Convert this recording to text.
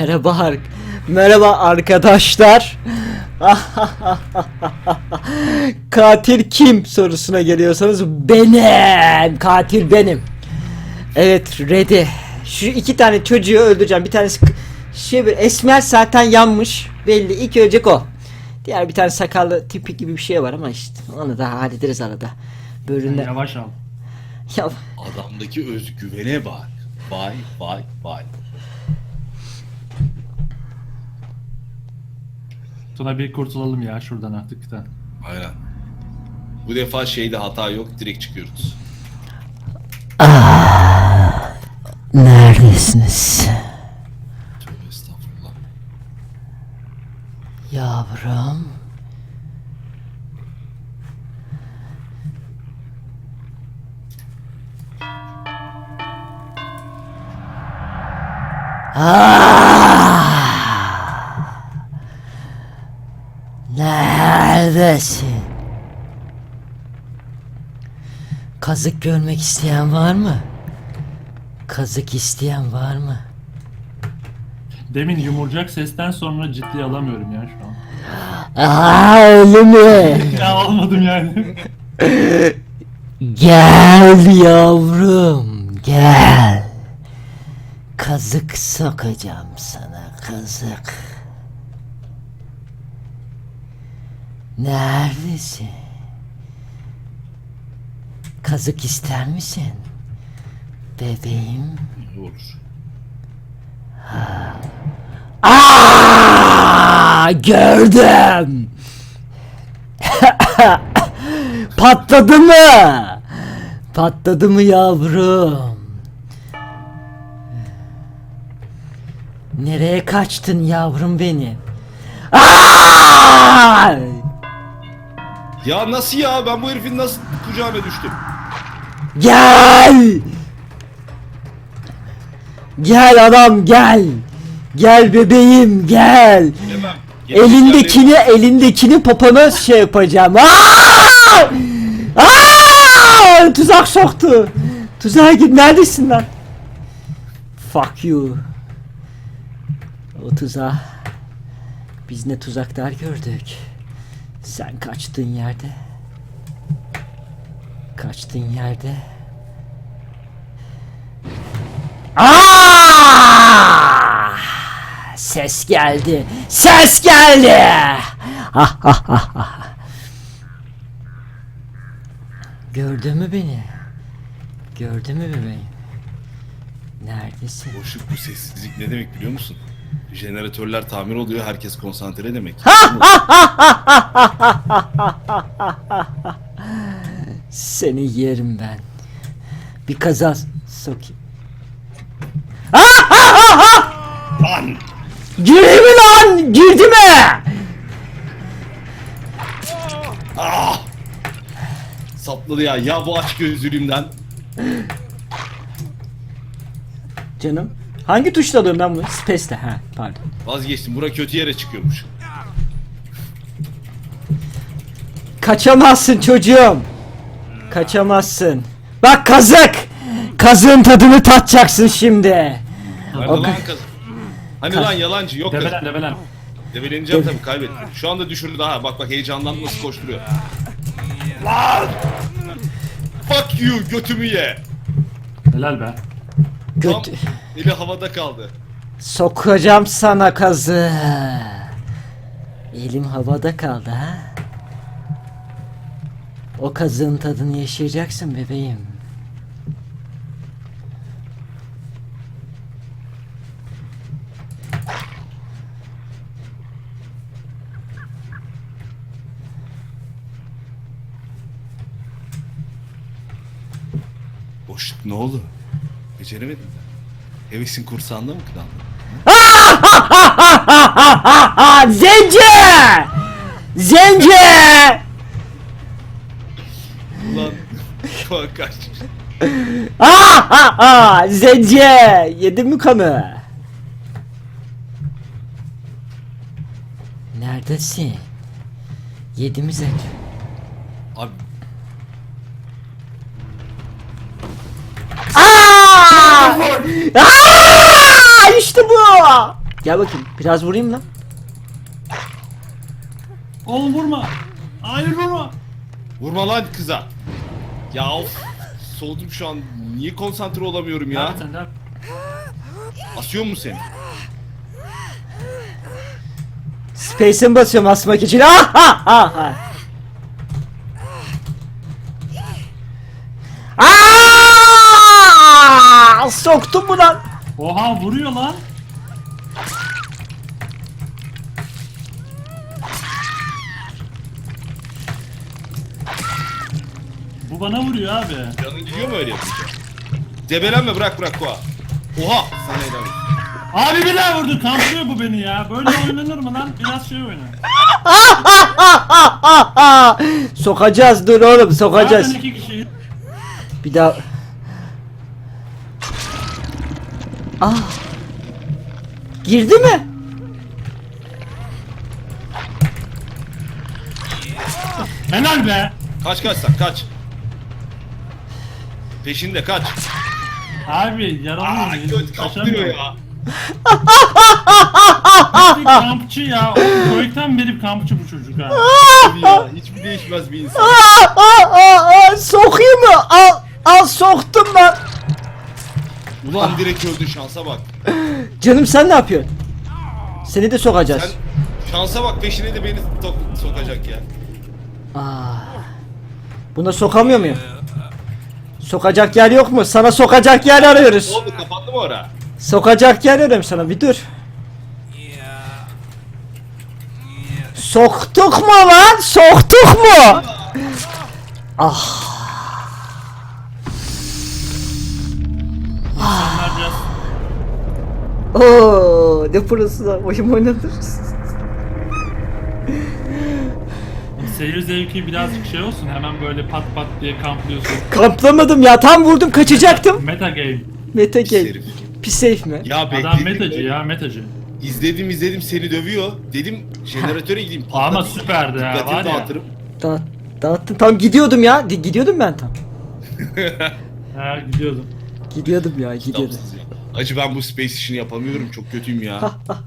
Merhaba ar- Merhaba arkadaşlar. Katil kim sorusuna geliyorsanız benim. Katil benim. Evet ready. Şu iki tane çocuğu öldüreceğim. Bir tanesi şey bir esmer zaten yanmış. Belli. İlk ölecek o. Diğer bir tane sakallı tipi gibi bir şey var ama işte onu da hallederiz arada. Bölümde. Yavaş al. Ya Adamdaki özgüvene bak. Vay vay vay. Tuna bir kurtulalım ya şuradan artık da. Aynen. Bu defa şeyde hata yok. Direkt çıkıyoruz. neredesiniz? Tövbe estağfurullah. Yavrum. Ah! Neredesin? Kazık görmek isteyen var mı? Kazık isteyen var mı? Demin yumurcak sesten sonra ciddiye alamıyorum ya şu an. Aa öyle mi? ya almadım yani. Gel yavrum gel. Kazık sokacağım sana kazık. Neredesin? Kazık ister misin? Bebeğim. Olur. Aa, gördüm. Patladı mı? Patladı mı yavrum? Nereye kaçtın yavrum benim? Aa! Ya nasıl ya? Ben bu herifin nasıl kucağına düştüm? Gel! Gel adam gel. Gel bebeğim gel. Elindekini elindekini popona şey yapacağım. Aa! Aa! Tuzak soktu. Tuzağa git neredesin lan? Fuck you. O tuzağa. Biz ne tuzaklar gördük. Sen kaçtığın yerde. Kaçtığın yerde. Aa! Ses geldi. Ses geldi. Ah, ah, ah, ah. Gördün mü beni? Gördün mü bebeğim? Neredesin? Boşluk bu sessizlik ne demek biliyor musun? Jeneratörler tamir oluyor, herkes konsantre demek. Seni yerim ben. Bir kaza sokayım. Ah, ah, ah, ah! Lan! Girdi mi lan? Girdi mi? Ah! Sapladı ya. Ya bu aç gözlülüğümden. Canım. Hangi tuşla alıyorum ben bunu? Space'te. Ha, pardon. Vazgeçtim. Bura kötü yere çıkıyormuş. Kaçamazsın çocuğum. Kaçamazsın. Bak kazık. Kazığın tadını tatacaksın şimdi. Nerede O lan kız? Hani lan yalancı yok kız. Debelen debelen. Debeleneceğim tabii kaybettim. Şu anda düşürdü ha. Bak bak heyecandan nasıl koşturuyor. Lan! Fuck you götümü ye. Helal be. Tam Göt eli havada kaldı. sokacağım sana kazı. Elim havada kaldı ha. O kazığın tadını yaşayacaksın bebeğim. Boşluk ne oldu? Beceremedin mi? Hevesin kursağında mı kıdandın? Zence! Zence! Ulan şu an kaç. Ah, ah, ah, Zence! Yedin mi kanı? Neredesin? Yedi mi Zence? Abi Aa! İşte bu! Gel bakayım. Biraz vurayım lan. Oğlum vurma. Hayır vurma. Vurma lan kıza. Ya of. Soğudum şu an. Niye konsantre olamıyorum ya? Ya. Sen de Asıyor mu seni? Space'e mi basıyorum asmak için? Ah, ah, ah, ah. Aa! Soktum mu lan? Oha vuruyor lan. Bu bana vuruyor abi. Canın gidiyor mu öyle yapınca? Debelenme bırak bırak Koa. Oha! Sana helal olsun. Abi bir daha vurdu. Kamplıyor bu beni ya. Böyle oynanır mı lan? Biraz şey oyna. sokacağız dur oğlum sokacağız. İki kişi. Bir daha. Ah. Girdi mi? Helal be. Kaç kaç sen kaç. Peşinde kaç. Abi Aa yaralı göt kaplıyor ya. Kampçı ya. O köyden beri kampçı bu çocuk ha. Abi ya hiçbir değişmez bir insan. Aa, aa, aa, aa, sokayım mı? Al, al soktum lan. Ulan direkt öldü şansa bak. Canım sen ne yapıyorsun? Seni de sokacağız. Sen şansa bak peşine de beni sok- sokacak ya. Aa. Buna sokamıyor muyum? Sokacak yer yok mu? Sana sokacak yer arıyoruz. oldu kapandı mı ora? Sokacak yer arıyorum sana bir dur. Soktuk mu lan? Soktuk mu? Ah. Oo, ne pırası da oyun oynanır. seyir zevki birazcık şey olsun. Hemen böyle pat pat diye kamplıyorsun. Kamplamadım ya tam vurdum kaçacaktım. Meta game. Meta Pis game. herif. Pis safe mi? Ya Adam bekledim. metacı ya metacı. İzledim izledim seni dövüyor. Dedim jeneratöre gideyim. Ama patlatayım. süperdi ha, Dikkatini var ya. dağıtırım. Da dağıttım. Tam gidiyordum ya. Di- Gidiyordum ben tam. Ha gidiyordum. Gidiyordum ya gidiyordum. Kitapsız ya. Acı ben bu space işini yapamıyorum çok kötüyüm ya.